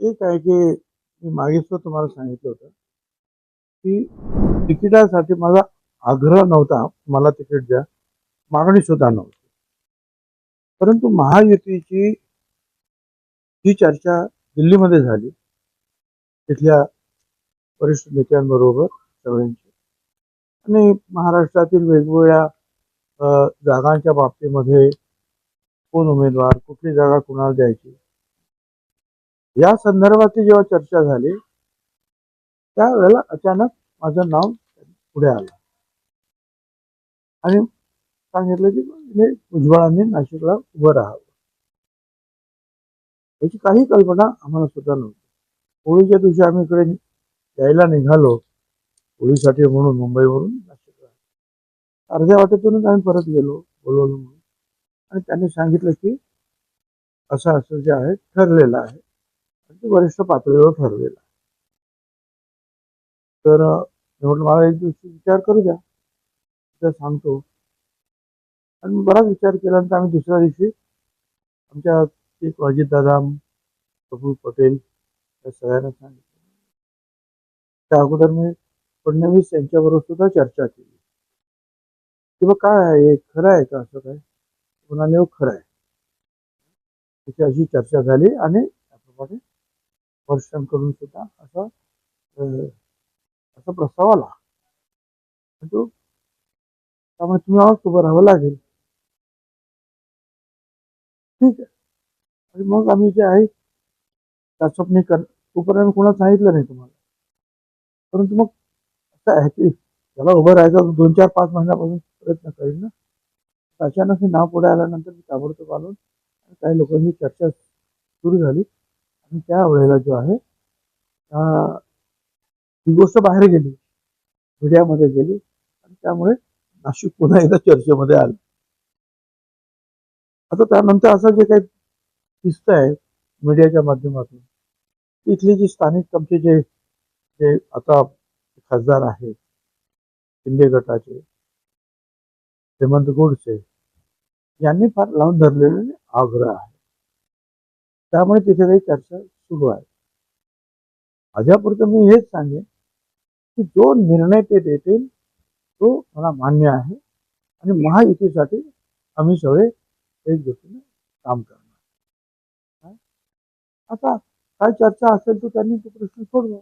एक आहे की मी मागे सुद्धा तुम्हाला सांगितलं होतं की तिकिटासाठी माझा आग्रह नव्हता मला तिकीट द्या. मागणी सुद्धा नव्हती. परंतु महायुतीची ही चर्चा दिल्लीमध्ये झाली तिथल्या वरिष्ठ नेत्यांबरोबर सगळ्यांची. आणि महाराष्ट्रातील वेगवेगळ्या जागांच्या बाबतीमध्ये कोण उमेदवार कुठली जागा कुणाला द्यायची या संदर्भाची जेव्हा चर्चा झाली त्यावेळेला अचानक माझं नाव पुढे आलं. आणि सांगितलं की हे भुजबळांनी नाशिकला उभं राहावं. याची काही कल्पना आम्हाला सुद्धा नव्हती. होळीच्या दिवशी आम्ही इकडे यायला निघालो. होळीसाठी म्हणून मुंबईवरून नाशिकला. अर्ध्या वाटेतूनच आम्ही परत गेलो बोलवलो म्हणून. आणि त्यांनी सांगितलं की असं असं जे आहे ठरलेलं आहे. वरिष्ठ पातळीवर ठरलेला आहे. तर म्हटलं मला एक दिवशी विचार करू द्या तर सांगतो. आणि बराच विचार केल्यानंतर आम्ही दुसऱ्या दिवशी आमच्या एक अजितदादा प्रफुल पटेल या सगळ्यांना सांगितलं. त्या अगोदर मी फडणवीस यांच्याबरोबर सुद्धा चर्चा केली. की काय आहे? खरं आहे का? असं काय? कोणाने हो खरं आहे? त्याची अशी चर्चा झाली आणि त्याप्रमाणे वर्षांकडून सुद्धा असा असा प्रस्ताव आला. परंतु त्यामुळे तुम्ही आवाज उभं राहावं लागेल. ठीक आहे. आणि मग आम्ही जे आहे चाचपणी कर तोपर्यंत कोणाला सांगितलं नाही तुम्हाला. परंतु मग असं आहे की त्याला उभं राहायचं दोन चार पाच महिन्यापासून प्रयत्न करेन ना. अचानक हे नाव पुढे आल्यानंतर मी ताबडतोब आलो आणि काही लोकांची चर्चा सुरू झाली. आणि त्या वेळेला जो आहे ही गोष्ट बाहेर गेली. मीडियामध्ये गेली. आणि त्यामुळे नाशिक पुन्हा एकदा चर्चेमध्ये आलं. आता त्यानंतर असं जे काही दिसत आहे मीडियाच्या माध्यमातून इथले जी स्थानिक आमचे जे जे आता खासदार आहेत शिंदे गटाचे हेमंत गोडसे यांनी फार लावून धरलेले आग्रह आहे. त्यामुळे तिथे काही चर्चा सुरू आहे. माझ्यापुरतं मी हेच सांगेन की जो निर्णय ते देतील तो मला मान्य आहे आणि महायुतीसाठी आम्ही सगळे एकजुटीने काम करणार. आता काय चर्चा असेल तर त्यांनी तो प्रश्न सोडवा.